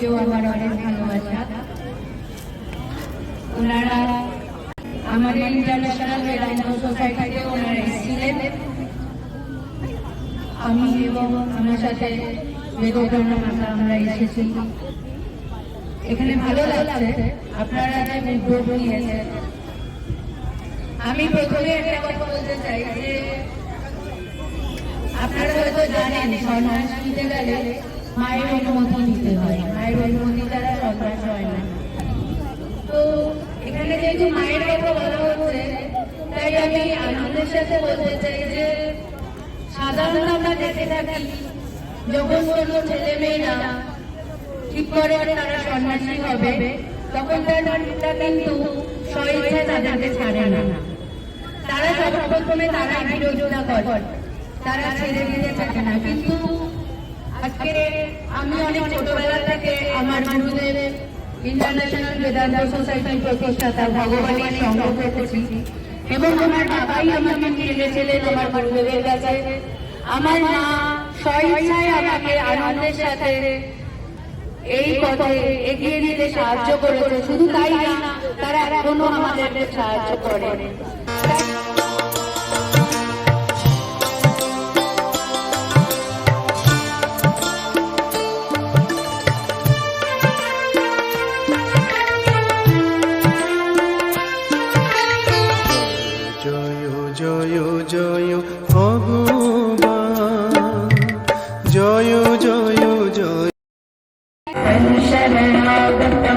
প্রতিও আমার অনেক ভালোবাসা ওনারা আমাদের ইন্টারন্যাশনাল বেদান্ত সোসাইটিতে ওনারা এসেছিলেন আমি এবং আমার সাথে আমরা এসেছি এখানে ভালো লাগছে আপনারা যে উদ্যোগ নিয়েছেন আমি প্রথমে একটা কথা বলতে চাই যে আপনারা হয়তো জানেন সন্ন্যাস নিতে গেলে মায়ের অনুমতি নিতে হয়। মায়ের অনুমতি ছাড়া সন্ন্যাস হয় না। তো এখানে যেহেতু মায়ের কথা বলা হচ্ছে, তাই আমি আনন্দের সাথে বলতে চাই যে, সাধারণত আমরা দেখে থাকি, যখন কোনো ছেলে মেয়েরা ঠিক করে তারা সন্ন্যাসী হবে, তখন তারা কিন্তু স্বইচ্ছায় তাদেরকে ছাড়ে না। তারা সর্বপ্রথমে তারা বিরোধিতা করে। তারা ছেড়ে দিতে চায় না। কিন্তু আজকে আমি অনেক ছোটবেলা থেকে আমার গুরুদেব ইন্টারন্যাশনাল বেদান্ত সোসাইটির প্রতিষ্ঠাতা ভগবানের সঙ্গ পেতেছি এবং আমার বাবাই আমাকে নিয়ে গেছিলেন আমার গুরুদেবের কাছে। আমার মা স্বইচ্ছায় আমাকে আনন্দের সাথে এই পথে এগিয়ে দিতে সাহায্য করেছে। শুধু তাই না, তারা এখনও আমাদেরকে সাহায্য করে জয় জয় ভগবান। জয় জয় জয়। শরণাগত